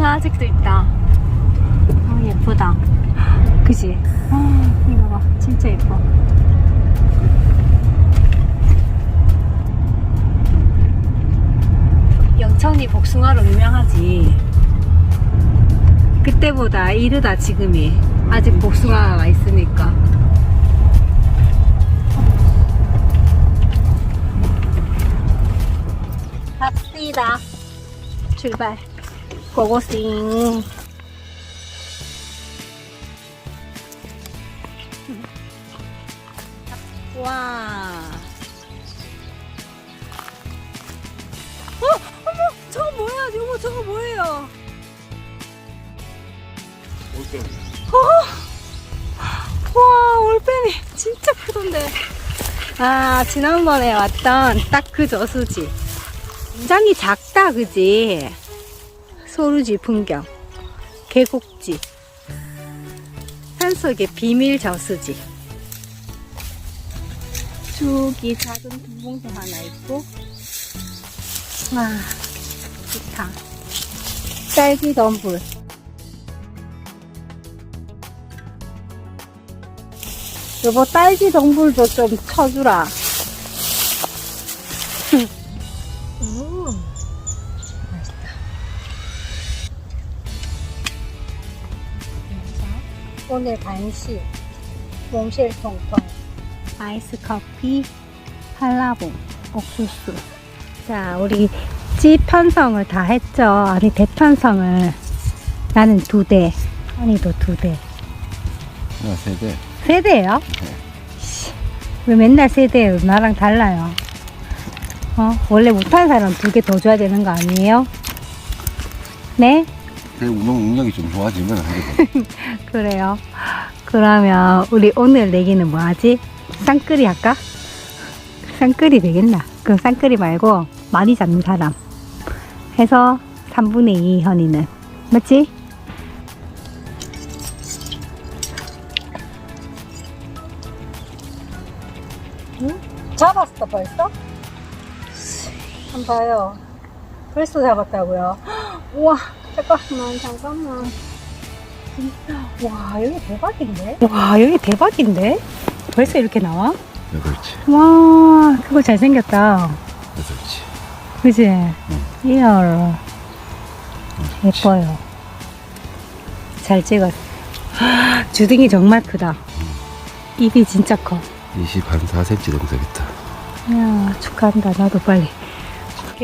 와, 복숭아 아직도 있다. 어, 예쁘다. 그지? 아, 이거 봐. 진짜 예뻐. 영천이 복숭아로 유명하지. 그때보다 이르다 지금이. 아직 복숭아가 있으니까. 갑시다. 출발. 고고싱. 와. 어, 어머, 저거 뭐야? 이거 저거 뭐예요? 와, 올빼미 진짜 크던데. 아, 지난번에 왔던 딱 그 저수지. 굉장히 작다, 그지? 소루지 풍경. 계곡지. 산속의 비밀 저수지. 저기 작은 분봉도 하나 있고. 와, 좋다. 딸기 덤불. 여보, 딸기 덤불도 좀 쳐주라. 오늘 간식, 몽쉘 통통, 아이스 커피, 한라봉, 옥수수. 자, 우리 집 편성을 다 했죠. 아니, 대편성을. 나는 두 대, 아니도 두 대. 하나 세대 세 대요? 씨, 왜 맨날 세 대예요? 나랑 달라요. 어? 원래 못하는 사람 두 개 더 줘야 되는 거 아니에요? 네? 내 운동 능력이 좀 좋아지면 돼 그래요. 그러면 우리 오늘 내기는 뭐 하지? 쌍끌이 할까? 쌍끌이 되겠나? 그럼 쌍끌이 말고 많이 잡는 사람 해서 3분의 2 현이는 맞지? 응? 잡았어 벌써? 한번 봐요. 벌써 잡았다고요? 우와 잠깐만 잠깐만. 와 여기 대박인데? 와 여기 대박인데? 벌써 이렇게 나와? 여덟치 와 그거 잘생겼다. 여덟치 그지? 리얼 예뻐요. 잘 찍었어 주둥이 정말 크다. 입이 진짜 커. 20한 4cm 정도 되겠다. 이야 축하한다. 나도 빨리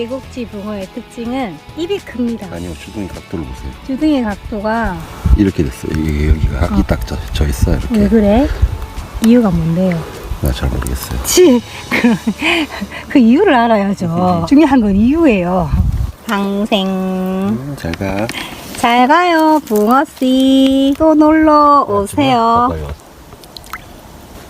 계곡지 붕어의 특징은 입이 큽니다 아니요 주둥이 각도를 보세요 주둥이 각도가 이렇게 됐어요 여기, 여기가 어. 각이 딱 져, 져 있어 왜 이렇게 그래? 이유가 뭔데요? 나 잘 모르겠어요 치, 그, 그 이유를 알아야죠. 중요한 건 이유예요. 방생. 음, 잘 가 잘 가요, 붕어씨. 또 놀러 오세요.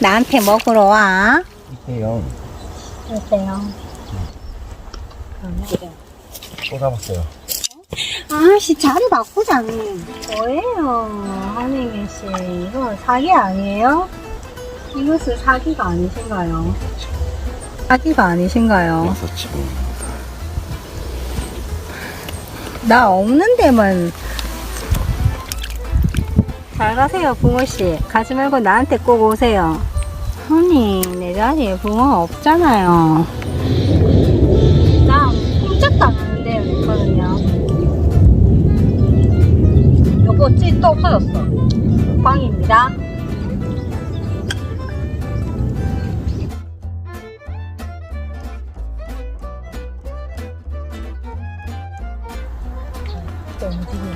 나한테 먹으러 와. 이때요 오세요. 또 잡았어요 아씨, 자리 바꾸자니. 뭐예요, 한혜경 씨. 이거 사기 아니에요? 이것은 사기가 아니신가요? 사기가 아니신가요? 나 없는 데만 잘 가세요 붕어 씨 가지 말고 나한테 꼭 오세요 아니 내 자리에 붕어 없잖아요 여보 찌또 없어졌어 꽝입니다 또 움직이네.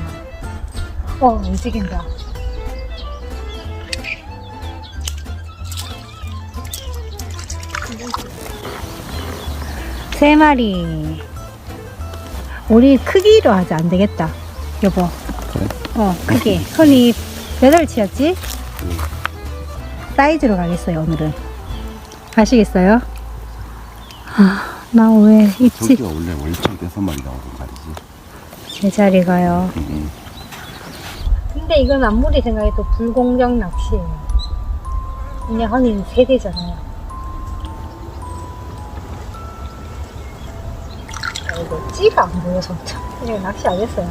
어, 움직인다. 세 마리. 우리 크기로 하자, 안 되겠다. 여보. 어, 크기. 흔히 여덟 치였지? 사이즈로 가겠어요, 오늘은. 가시겠어요? 아, 나 왜 입지? 저기가 원래 대섯 마리 나오는 자리지 제 자리 가요. 음, 음. 근데 이건 아무리 생각해도 불공정 낚시예요. 그냥 하긴 세대잖아요. 아이고, 찌가 안 보여서 참. 그냥 낚시 안 했어요.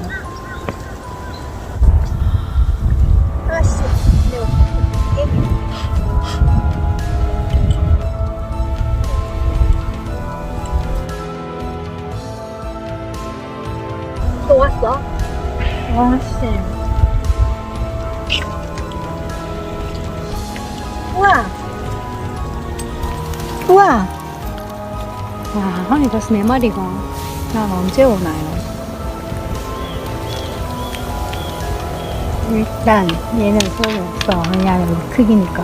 와 씨. 우와. 우와. 와, honey 벌써 네 마리가. 난 언제 오나요? 일단 얘는 소리 없어. 왜냐면 크기니까.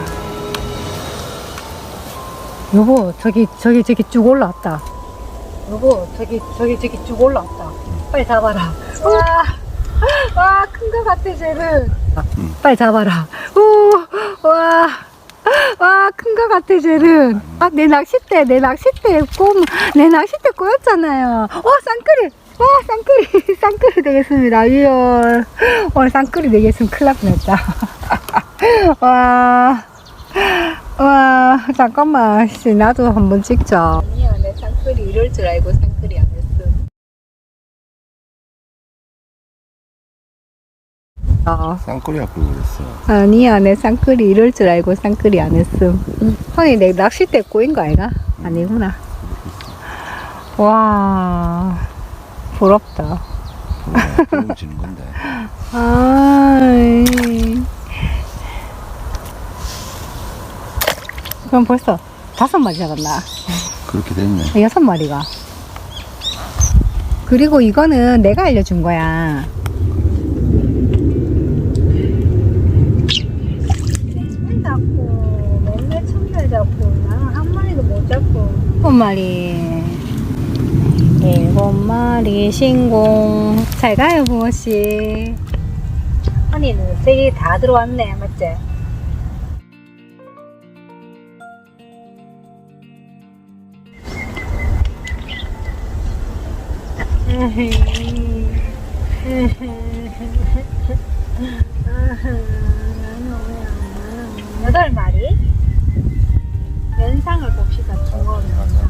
여보, 저기 저기 저기 쭉 올라왔다. 여보, 저기 저기 저기 쭉 올라왔다. 빨리 잡아라. 와, 와, 큰 거 같아 쟤는. 응. 빨리 잡아라. 오, 와. 와, 큰 거 같아, 쟤는. 아, 내 낚싯대, 내 낚싯대 꼬, 내 낚싯대 꼬였잖아요. 와, 쌍끌이. 와, 쌍끌이, 쌍끌이 되겠습니다. 리얼. 오늘 쌍끌이 되겠으면 큰일 날 뻔했다. 와, 와, 잠깐만. 씨, 나도 한번 찍자. 아니야, 내 쌍끌이 이럴 줄 알고 쌍끌이 안 어. 어. 쌍꼬리 앞으로 그랬어. 아니야, 내 쌍끌이 이럴 줄 알고 쌍끌이 안 했음. 허니, 내 낚싯대 꼬인 거 아이가? 아니구나. 와, 부럽다. 보면 지는 건데. 아이. 그럼 벌써 다섯 마리 잡았나? 그렇게 됐네. 여섯 마리가. 그리고 이거는 내가 알려준 거야. 일곱 마리. 일곱 마리 신공. 잘 가요, 부모씨. honey는 세개 다 들어왔네, 맞지? 여덟 마리. 연상을 봅시다. 중어 연상.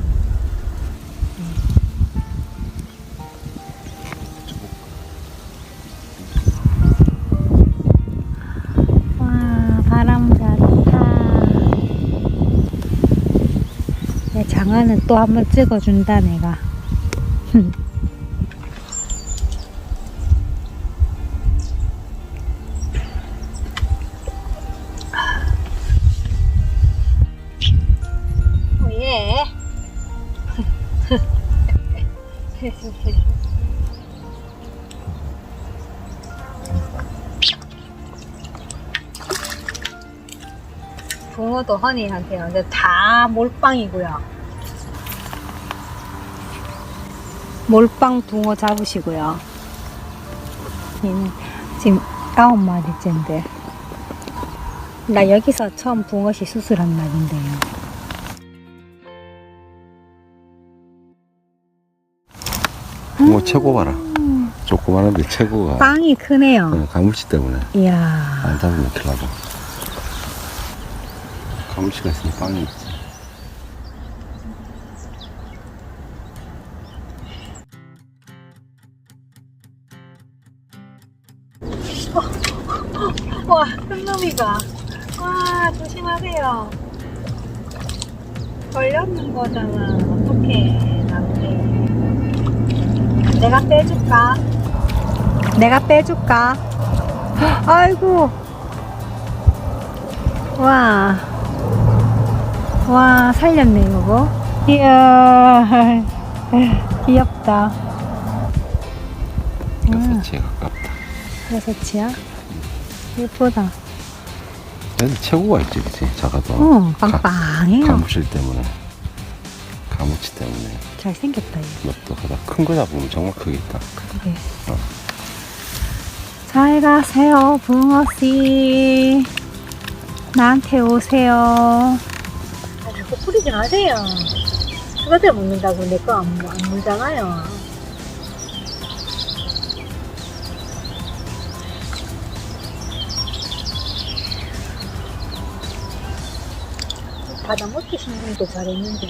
와 바람 잘 좋다. 내 장화는 또 한 번 찍어준다 내가. 붕어도 허니한테 완전 다 몰빵이고요. 몰빵 붕어 잡으시고요. 얘는 지금 아홉 마리째인데. 나 여기서 처음 붕어시 수술한 날인데요. 뭐 최고 봐라. 조그마한데 최고가. 빵이 크네요. 어, 가물치 때문에 이야. 안 잡으면 큰일 나고. 가물치가 있으면 빵이 있지. 와, 큰 놈이가. 와, 조심하세요. 걸렸는 거잖아. 어떡해. 내가 빼줄까? 내가 빼줄까? 헉, 아이고. 와. 와, 살렸네, 이거. 이야. 귀엽다. 여섯 치에 가깝다. 여섯이야? 예쁘다. 얘는 최고가 있지, 그치? 작아도. 어, 빵빵해요. 가물치 때문에. 가물치 때문에. 잘생겼다, 얘. 뭣도 하다 큰거 잡으면 정말 크겠다. 그러게. 잘 가세요, 붕어씨. 나한테 오세요. 아, 자꾸 뿌리지 마세요. 그것들 먹는다고 내 거 안 안 물잖아요. 바다 못 드시는 분도 잘했는데.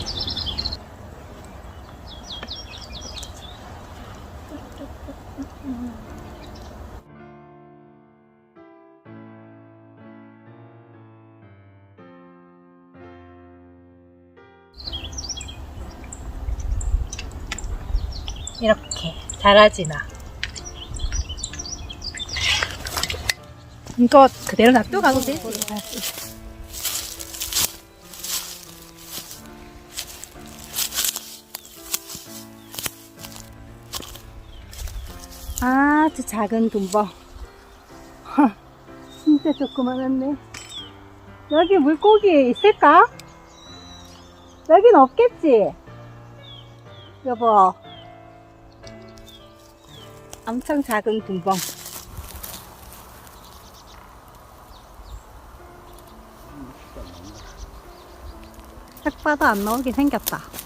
이렇게 잘하지 나. 이거 그대로 놔두고 가도 되지. 아주 작은. 하, 진짜 조그만했네. 여기 물고기 있을까? 여긴 없겠지? 여보. 엄청 작은. 딱 봐도 안 나오게 생겼다.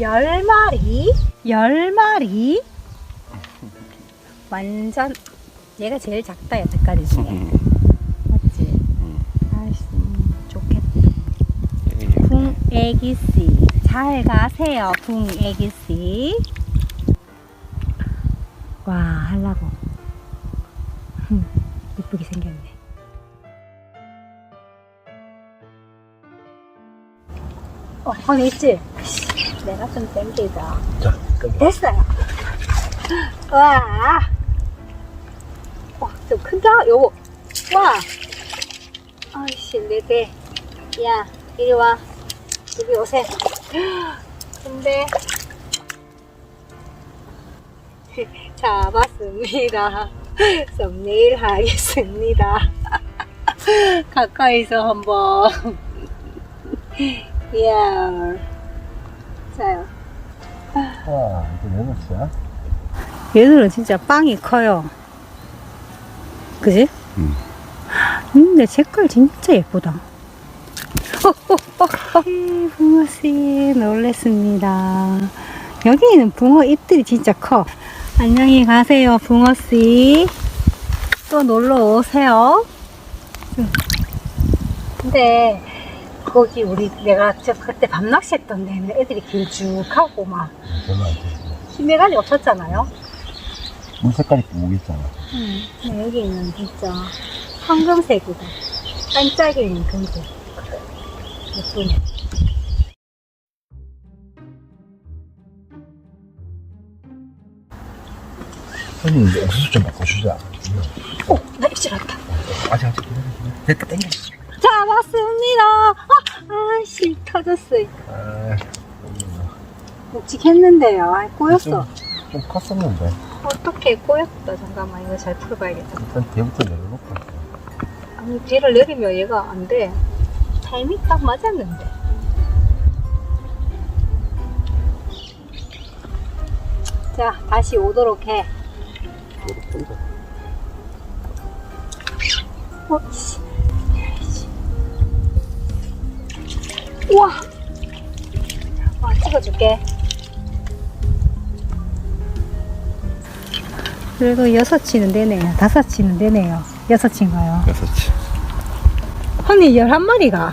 열 마리? 열 마리? 완전 얘가 제일 작다 여태까지 중에 맞지? 아이씨 좋겠다 붕애기 씨 잘 가세요 붕애기 씨 와 하려고 흠, 이쁘게 생겼네 어 거기 있지? 내가 좀 땡기다 자, 끔. 됐어요. 와. 와, 좀 큰다, 여보. 와. 아이씨, 내 배. 야, 이리 와. 여기 오세요. 근데. 잡았습니다. 썸네일 하겠습니다. 가까이서 한번. 이 야. 자요. 와, 이거 내 몫이야? 얘들은 진짜 빵이 커요. 그지? 응. 근데 색깔 진짜 예쁘다. 어, 어, 어, 어. 이 붕어씨 놀랬습니다. 여기는 붕어 잎들이 진짜 커. 안녕히 가세요, 붕어씨. 또 놀러 오세요. 응. 근데 거기 우리 내가 저 그때 밤낚시 했던 데는 애들이 길쭉하고 막 별로 안 되지. 심해관이 없었잖아요. 물 색깔이 보이잖아. 응. 근데 여기는 진짜 황금색이다. 반짝이는 금색. 예쁘네. 형님, 이제 옥수수 좀 바꿔주자. 오, 나 입질 왔다. 아직, 아직 기다려, 기다려. 됐다, 땡겨. 잡았습니다. 아, 아씨, 터졌어. 아, 묵직했는데요. 아, 꼬였어. 좀, 좀 컸었는데. 어떻게 꼬였다. 잠깐만, 이거 잘 풀어봐야겠다. 일단 뒤부터 내려놓고. 아니, 뒤를 내리면 얘가 안 돼. 타이밍 딱 맞았는데. 자, 다시 오도록 해. 어, 씨. 씨. 우와! 와, 찍어줄게. 그래도 여섯 치는 되네요. 다섯 치는 되네요. 여섯 치인가요? 여섯치. 언니 11마리가.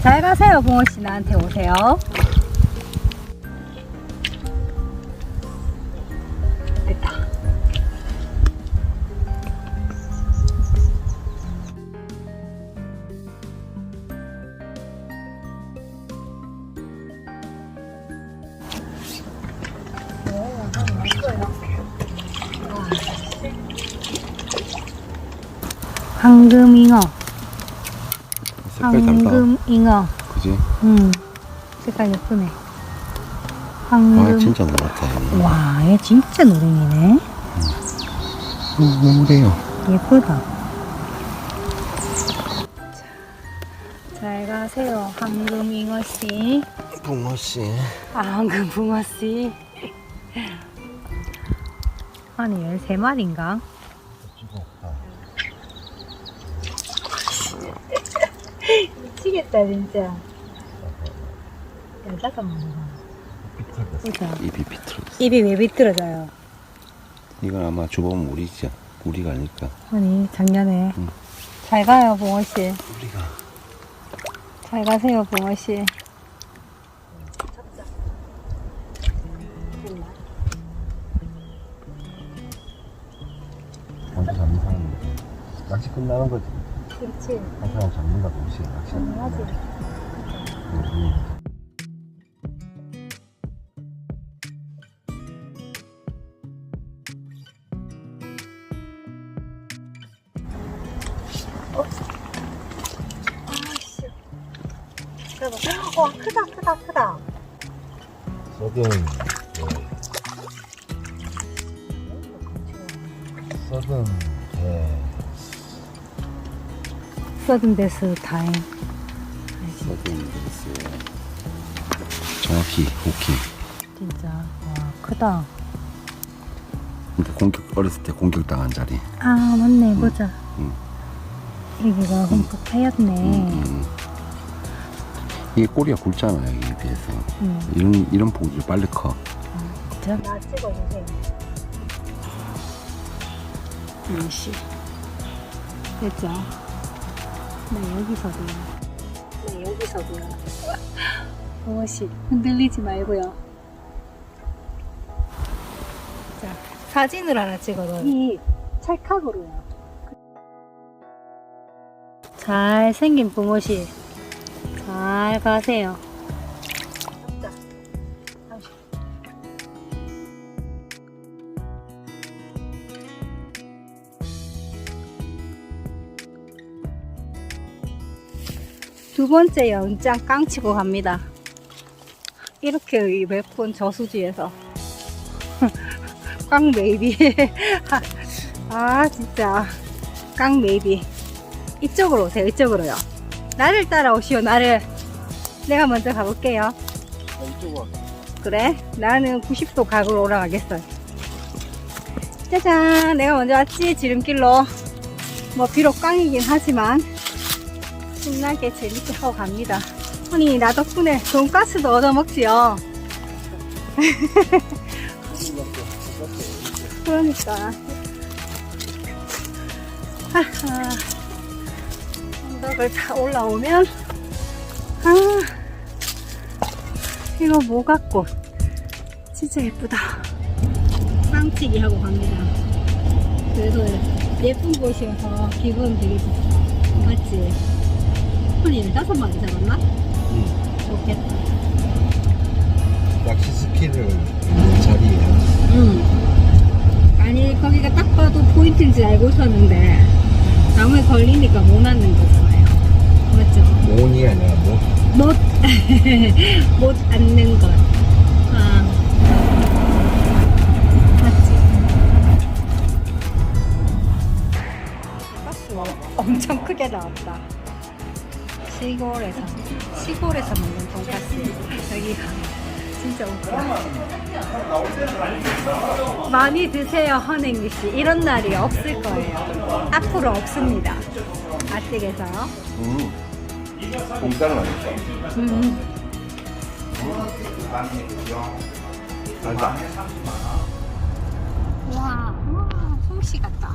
잘 가세요, 붕어씨. 나한테 오세요. 황금잉어. 색깔 달라. 황금 잉어. 그지? 음, 색깔 예쁘네. 황금. 아 진짜 노랗다. 얘는. 와, 얘 진짜 노랭이네. 노래요. 예쁘다. 잘 가세요, 황금 잉어 씨. 붕어 씨. 아, 황금 붕어 씨. 아니, 13마리인가? 찍어. 아, 미치겠다, 진짜. 많아. 비틀렸어. 보자. 입이 비틀어. 입이 왜 비뚤어져요? 이건 아마 주범 우리지. 우리가 아닐까. 아니, 작년에. 응. 잘 가요, 붕어씨. 우리가. 잘 가세요, 붕어씨. 먼저 잡는 사람은 낚시 끝나는 거지. 그렇지. 한 사람 잡는다 동시에 낚시. 아씨. 그래봐. 와, 크다, 크다, 크다. 서든 서든 데스 다행. 서든 데스. 정확히 오케이. 진짜. 와, 크다. 근데 공격 어렸을 때 공격당한 자리. 아, 맞네. 보자. 응. 여기가 흠뻑 파였네. 음, 음. 이게 꼬리가 굵잖아 여기에 비해서. 응. 이런 이런 포즈 빨리 커. 자, 나 찍어주세요. 아씨. 됐죠? 네, 여기서도요. 네, 여기서도요. 무엇이 흔들리지 말고요. 자, 사진을 하나 찍어둬요. 이 찰칵으로요. 잘생긴 붕어시. 잘 가세요. 두 번째 연장 깡치고 갑니다. 이렇게 예쁜 저수지에서. 깡 메이비. 아 진짜. 깡 메이비. 이쪽으로 오세요 이쪽으로요. 나를 따라오시오 나를. 내가 먼저 가볼게요. 이쪽으로. 그래? 나는 90도 각으로 올라가겠어 짜잔! 내가 먼저 왔지 지름길로. 뭐 비록 깡이긴 하지만 신나게 재밌게 하고 갑니다. 아니 나 덕분에 돈가스도 얻어 먹지요. 그러니까. 하하. 언덕을 다 올라오면 아 이거 모각꽃? 진짜 예쁘다. 쌍치기 하고 갑니다. 그래도 예쁜 곳이어서 기분 되게 좋다 맞지? 한 15마리 잡았나? 응. 좋겠다 낚시 스킬을 있는 자리에 응. 아니 거기가 딱 봐도 포인트인지 알고 있었는데 나무에 걸리니까 못 앉는 거잖아요 맞죠? 모온이 아니라 뭐 못, 못 앉는 것. 아. 맞지? 가스 엄청 크게 나왔다. 시골에서, 시골에서 먹는 돈가스. 여기가 진짜 웃겨. 많이 드세요, 헌행기 씨. 이런 날이 없을 거예요. 앞으로 없습니다. 아직에서요. 음. 공짜는 아니죠. 음. 와, 와, 솜씨 같다.